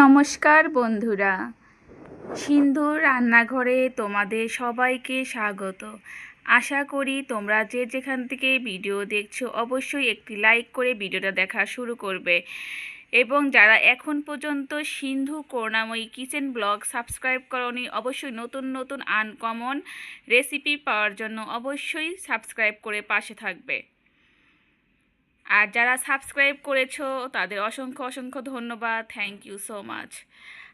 নমস্কার বন্ধুরা। সিন্ধুর রান্নাঘরে তোমাদের সবাইকে স্বাগত। আশা করি তোমরা যে যেখান থেকে ভিডিও দেখছ অবশ্যই একটি লাইক করে ভিডিওটা দেখা শুরু করবে। এবং যারা এখন পর্যন্ত Sindhu Karunamoyee kitchen blog subscribe করনি, অবশ্যই নতুন নতুন আনকমন রেসিপি পাওয়ার জন্য অবশ্যই সাবস্ক্রাইব করে পাশে থাকবে। আর যারা সাবস্ক্রাইব করেছ, তাদের অসংখ্য অসংখ্য ধন্যবাদ। থ্যাংক ইউ সো মাচ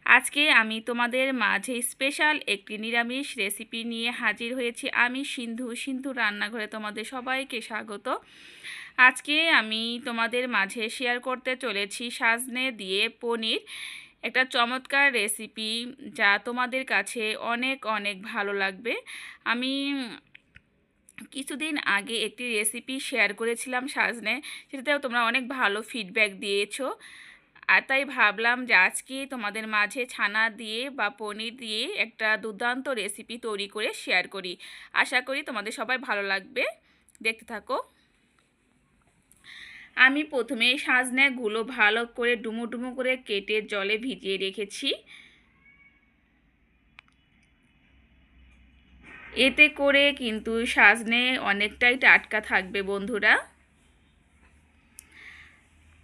আজকে আমি তোমাদের মাঝে স্পেশাল একটি নিরামিষ রেসিপি নিয়ে হাজির হয়েছি। আমি সিন্ধু সিন্ধু রান্নাঘরে তোমাদের সবাইকে স্বাগত। আজকে আমি তোমাদের মাঝে শেয়ার করতে চলেছি সাজনে দিয়ে পনির। একটা চমৎকার রেসিপি যা তোমাদের কাছে অনেক অনেক ভালো লাগবে। আমি কিছুদিন আগে একটি রেসিপি শেয়ার করেছিলাম সাজনে। সেটাতেও তোমরা অনেক ভালো ফিডব্যাক দিয়েছ। আর তাই ভাবলাম যে আজকে তোমাদের মাঝে ছানা দিয়ে বা পনির দিয়ে একটা দুর্দান্ত রেসিপি তৈরি করে শেয়ার করি। আশা করি তোমাদের সবাই ভালো লাগবে। দেখতে থাকো। আমি প্রথমে সাজনাগুলো ভালো করে ডুমো ডুমো করে কেটে জলে ভিজিয়ে রেখেছি। এতে করে কিন্তু সাজনে অনেকটাই টাটকা থাকবে বন্ধুরা।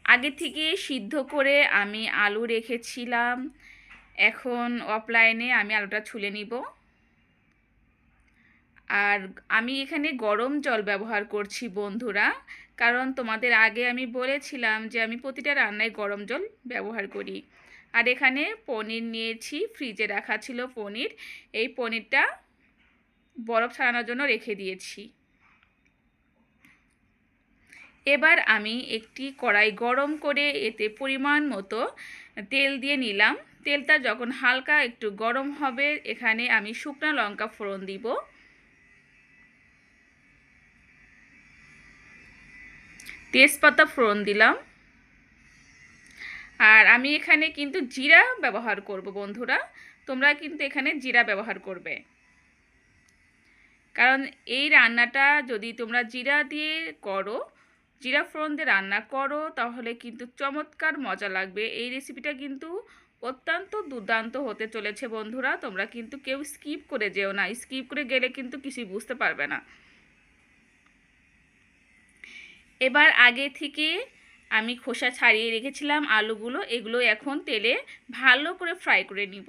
আগে থেকে সিদ্ধ করে আমি আলু রেখেছিলাম। এখন অফলাইনে আমি আলুটা ছুলে নিব। আর আমি এখানে গরম জল ব্যবহার করছি বন্ধুরা। কারণ তোমাদের আগে আমি বলেছিলাম যে আমি প্রতিটা রান্নায় গরম জল ব্যবহার করি। আর এখানে পনির নিয়েছি, ফ্রিজে রাখা ছিল পনির। এই পনিরটা বরফ ছাড়ানোর জন্য রেখে দিয়েছি। এবার আমি একটি কড়াই গরম করে এতে পরিমাণ মতো তেল দিয়ে নিলাম। তেলটা যখন হালকা একটু গরম হবে, এখানে আমি শুকনো লঙ্কা ফোড়ন দিব। তেজপাতা ফোড়ন দিলাম। আর আমি এখানে কিন্তু জিরা ব্যবহার করব বন্ধুরা। তোমরা কিন্তু এখানে জিরা ব্যবহার করবে। কারণ এই রান্নাটা যদি তোমরা জিরা দিয়ে করো, জিরা ফোড়ন দিয়ে রান্না করো, তাহলে কিন্তু চমৎকার মজা লাগবে। এই রেসিপিটা কিন্তু অত্যন্ত দুর্দান্ত হতে চলেছে বন্ধুরা। তোমরা কিন্তু কেউ স্কিপ করে যেও না। স্কিপ করে গেলে কিন্তু কিছুই বুঝতে পারবে না। এবার আগে থেকে আমি খোসা ছাড়িয়ে রেখেছিলাম আলুগুলো। এগুলো এখন তেলে ভালো করে ফ্রাই করে নিব।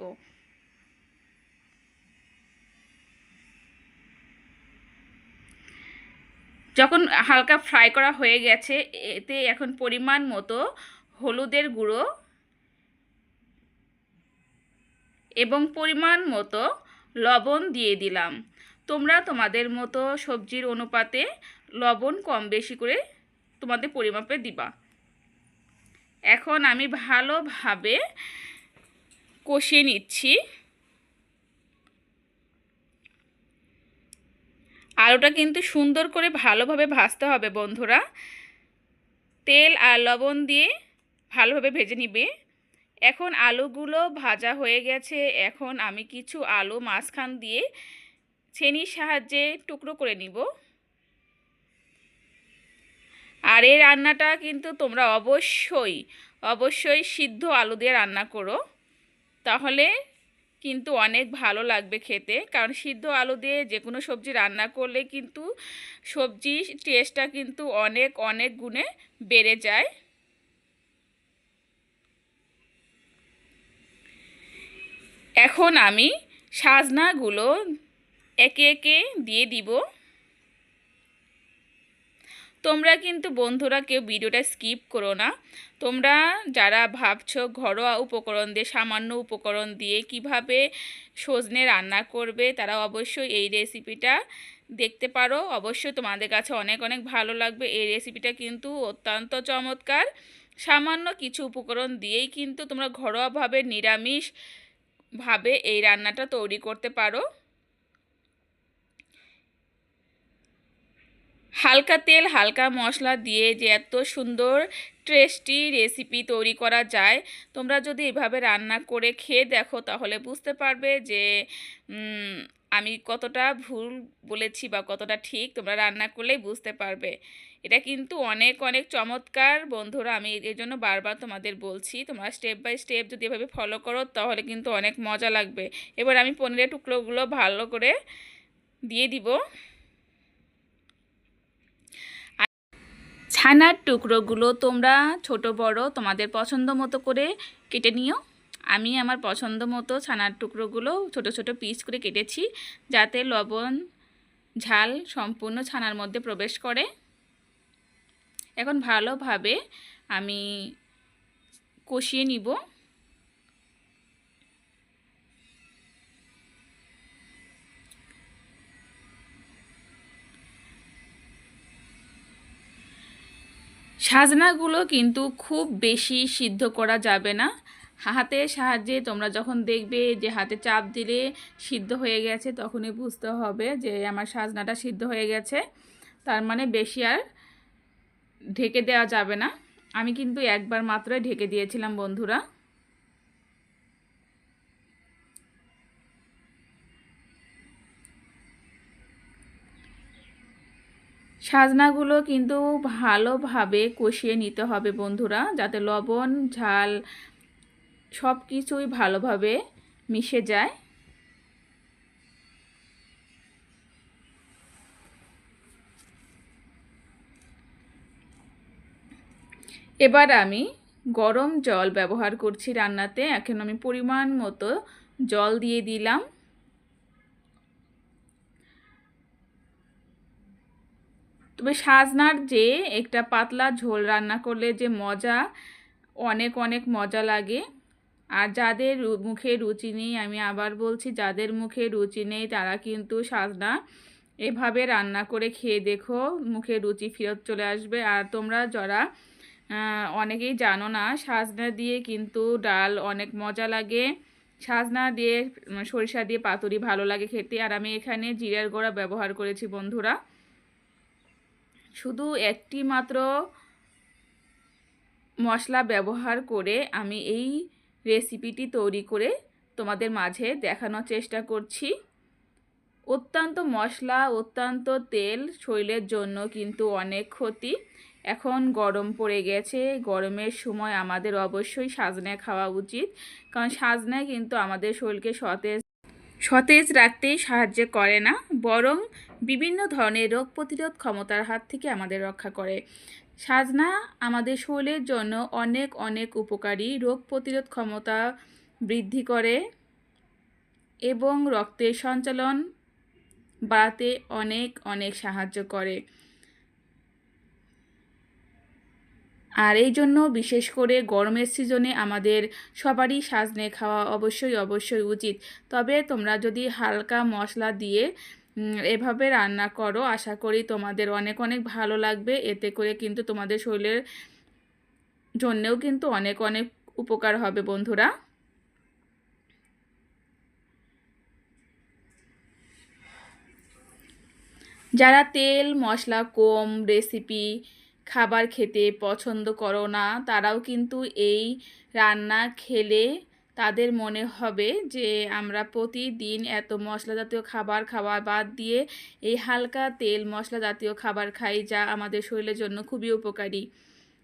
যখন হালকা ফ্রাই করা হয়ে গেছে, এতে এখন পরিমাণ মতো হলুদের গুঁড়ো এবং পরিমাণ মতো লবণ দিয়ে দিলাম। তোমরা তোমাদের মতো সবজির অনুপাতে লবণ কম বেশি করে তোমাদের পরিমাপে দিবা। এখন আমি ভালোভাবে কষিয়ে নিচ্ছি। আলুটা কিন্তু সুন্দর করে ভালোভাবে ভাজতে হবে বন্ধুরা। তেল আর লবণ দিয়ে ভালোভাবে ভেজে নিবে। এখন আলুগুলো ভাজা হয়ে গেছে। এখন আমি কিছু আলু মাঝখান দিয়ে ছেনির সাহায্যে টুকরো করে নিব। আর এই রান্নাটা কিন্তু তোমরা অবশ্যই অবশ্যই সিদ্ধ আলু দিয়ে রান্না করো। তাহলে কিন্তু অনেক ভালো লাগবে খেতে। কারণ সিদ্ধ আলু দিয়ে যে কোনো সবজি রান্না করলে কিন্তু সবজি টেস্টটা কিন্তু অনেক অনেক গুণে বেড়ে যায়। এখন আমি সাজনাগুলো একে একে দিয়ে দিব। তোমরা কিন্তু বন্ধুরা কেউ ভিডিওটা স্কিপ করো না। তোমরা যারা ভাবছ ঘরোয়া উপকরণ দিয়ে, সামান্য উপকরণ দিয়ে কীভাবে সজনে রান্না করবে, তারা অবশ্যই এই রেসিপিটা দেখতে পারো। অবশ্যই তোমাদের কাছে অনেক অনেক ভালো লাগবে। এই রেসিপিটা কিন্তু অত্যন্ত চমৎকার। সামান্য কিছু উপকরণ দিয়েই কিন্তু তোমরা ঘরোয়াভাবে নিরামিষভাবে এই রান্নাটা তৈরি করতে পারো। হালকা তেল, হালকা মশলা দিয়ে যে এত সুন্দর টেস্টি রেসিপি তৈরি করা যায়, তোমরা যদি এভাবে রান্না করে খেয়ে দেখো তাহলে বুঝতে পারবে যে আমি কতটা ভুল বলেছি বা কতটা ঠিক তোমরা রান্না করলেই বুঝতে পারবে। এটা কিন্তু অনেক অনেক চমৎকার। বন্ধুরা, আমি এর জন্য বারবার তোমাদের বলছি, তোমরা স্টেপ বাই স্টেপ যদি এভাবে ফলো করো তাহলে কিন্তু অনেক মজা লাগবে। এবার আমি পনিরের টুকরোগুলো ভালো করে দিয়ে দিব। ছানার টুকরোগুলো তোমরা ছোট, বড় তোমাদের পছন্দ মতো করে কেটে নিও। আমি আমার পছন্দ মতো ছানার টুকরোগুলো ছোট ছোট পিস করে কেটেছি যাতে লবণ, ঝাল সম্পূর্ণ ছানার মধ্যে প্রবেশ করে। এখন ভালোভাবে আমি কষিয়ে নিব। সাজনাগুলো কিন্তু খুব বেশি সিদ্ধ করা যাবে না। হাতের সাহায্যে তোমরা যখন দেখবে যে হাতে চাপ দিলে সিদ্ধ হয়ে গেছে, তখনই বুঝতে হবে যে আমার সাজনাটা সিদ্ধ হয়ে গেছে। তার মানে বেশি আর ঢেকে দেওয়া যাবে না। আমি কিন্তু একবার মাত্রই ঢেকে দিয়েছিলাম, বন্ধুরা। সাজনাগুলো কিন্তু ভালোভাবে কষিয়ে নিতে হবে বন্ধুরা, যাতে লবণ, ঝাল সব কিছুই ভালোভাবে মিশে যায়। এবার আমি গরম জল ব্যবহার করছি রান্নাতে। এখন আমি পরিমাণ মতো জল দিয়ে দিলাম। তবে সাজনার যে একটা পাতলা ঝোল রান্না করলে যে মজা, অনেক অনেক মজা লাগে। আর যাদের মুখে রুচি নেই, আমি আবার বলছি, যাদের মুখে রুচি নেই, তারা কিন্তু সাজনা এভাবে রান্না করে খেয়ে দেখো, মুখে রুচি ফেরত চলে আসবে। আর তোমরা যারা অনেকেই জানো না, সাজনা দিয়ে কিন্তু ডাল অনেক মজা লাগে। সাজনা দিয়ে, সরিষা দিয়ে পাতুরি ভালো লাগে খেতে। আর আমি এখানে জিরার গোড়া ব্যবহার করেছি, বন্ধুরা। শুধু একটি মাত্র মশলা ব্যবহার করে আমি এই রেসিপিটি তৈরি করে তোমাদের মাঝে দেখানোর চেষ্টা করছি। অত্যন্ত মশলা, অত্যন্ত তেল, শরীরের জন্য কিন্তু অনেক ক্ষতি। এখন গরম পড়ে গেছে, গরমের সময় আমাদের অবশ্যই সাজনা খাওয়া উচিত। কারণ সাজনা কিন্তু আমাদের শরীরকে সতেজ সতেজ রাখতে সাহায্য করে না, বরং বিভিন্ন ধরনের রোগ প্রতিরোধ ক্ষমতার হাত থেকে আমাদের রক্ষা করে। সাজনা আমাদের শরীরের জন্য অনেক অনেক উপকারী। রোগ প্রতিরোধ ক্ষমতা বৃদ্ধি করে এবং রক্তের সঞ্চালন বাড়াতে অনেক অনেক সাহায্য করে। আর এই জন্য বিশেষ করে গরমের সিজনে আমাদের সবারই সাজনে খাওয়া অবশ্যই অবশ্যই উচিত। তবে তোমরা যদি হালকা মশলা দিয়ে এভাবে রান্না করো, আশা করি তোমাদের অনেক অনেক ভালো লাগবে। এতে করে কিন্তু তোমাদের শরীরের জন্যেও কিন্তু অনেক অনেক উপকার হবে বন্ধুরা। যারা তেল, মশলা, কম, রেসিপি খাবার খেতে পছন্দ করো না, তারাও কিন্তু এই রান্না খেলে তাদের মনে হবে যে আমরা প্রতিদিন এত মশলা জাতীয় খাবার খাওয়া বাদ দিয়ে এই হালকা তেল মশলা জাতীয় খাবার খাই যা আমাদের শরীরের জন্য খুবই উপকারী।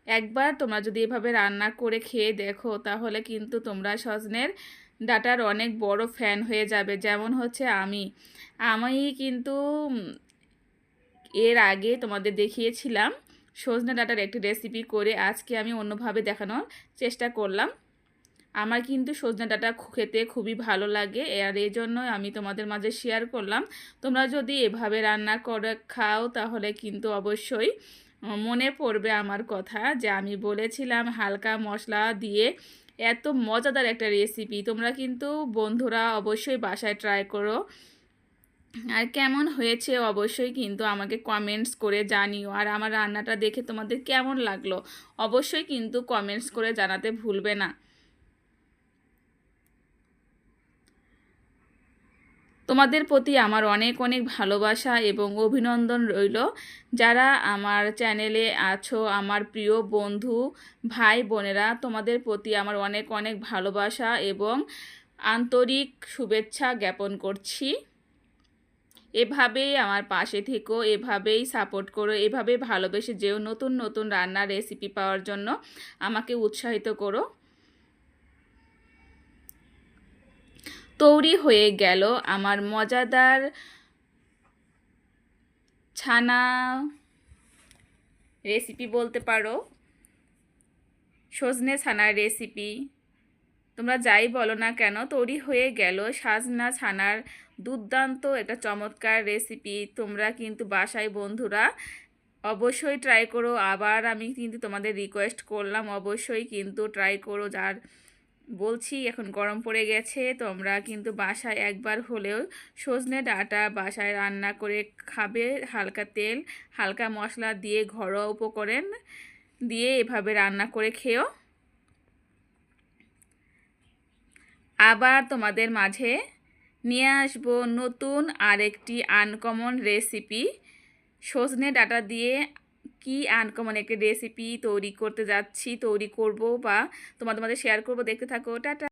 একবার তোমরা যদি এভাবে রান্না করে খেয়ে দেখো, তাহলে কিন্তু তোমরা সজনের ডাটার অনেক বড় ফ্যান হয়ে যাবে। যেমন হচ্ছে আমি। আমি কিন্তু এর আগে তোমাদের দেখিয়েছিলাম সজনে ডাটার একটি রেসিপি করে আজকে আমি অন্যভাবে দেখানোর চেষ্টা করলাম। আমার কিন্তু সজনে ডাটা খেতে খুবই ভালো লাগে আর এই জন্য আমি তোমাদের মাঝে শেয়ার করলাম। তোমরা যদি এভাবে রান্না করে খাও তাহলে কিন্তু অবশ্যই মনে পড়বে আমার কথা যে আমি বলেছিলাম হালকা মশলা দিয়ে এত মজাদার একটা রেসিপি তোমরা কিন্তু বন্ধুরা অবশ্যই বাসায় ট্রাই করো। আর কেমন হয়েছে অবশ্যই কিন্তু আমাকে কমেন্টস করে জানিও। আর আমার রান্নাটা দেখে তোমাদের কেমন লাগল অবশ্যই কিন্তু কমেন্টস করে জানাতে ভুলবে না। তোমাদের প্রতি আমার অনেক অনেক ভালোবাসা এবং অভিনন্দন রইল। যারা আমার চ্যানেলে আছো, আমার প্রিয় বন্ধু, ভাই, বোনেরা, তোমাদের প্রতি আমার অনেক অনেক ভালোবাসা এবং আন্তরিক শুভেচ্ছা জ্ঞাপন করছি। এভাবেই আমার পাশে থেকো, এভাবেই সাপোর্ট করো, এভাবে ভালোবেসে যেও নতুন নতুন রান্নার রেসিপি পাওয়ার জন্য আমাকে উৎসাহিত করো। তৈরি হয়ে গেল আমার মজাদার ছানা রেসিপি বলতে পারো। সজনে ছানার রেসিপি তোমরা যাই বলো না কেন, তৈরি হয়ে গেল সাজনা ছানার দুর্দান্ত একটা চমৎকার রেসিপি তোমরা কিন্তু বাসায় বন্ধুরা অবশ্যই ট্রাই করো। আবার আমি কিন্তু তোমাদের রিকোয়েস্ট করলাম, অবশ্যই কিন্তু ট্রাই করো। যার বলছি, এখন গরম পড়ে গেছে, তোমরা কিন্তু বাসায় একবার হলেও সজনে ডাঁটা বাসায় রান্না করে খাবে। হালকা তেল, হালকা মশলা দিয়ে ঘরোয়া উপকরণ দিয়ে এভাবে রান্না করে খেও। আবার তোমাদের মাঝে নিয়ে আসব নতুন আরেকটি আনকমন রেসিপি সজনে ডাটা দিয়ে কি আনকমন একটি রেসিপি তৈরি করতে যাচ্ছি, তৈরি করব বা তোমাদের মধ্যে শেয়ার করব। দেখতে থাকো, টাটা।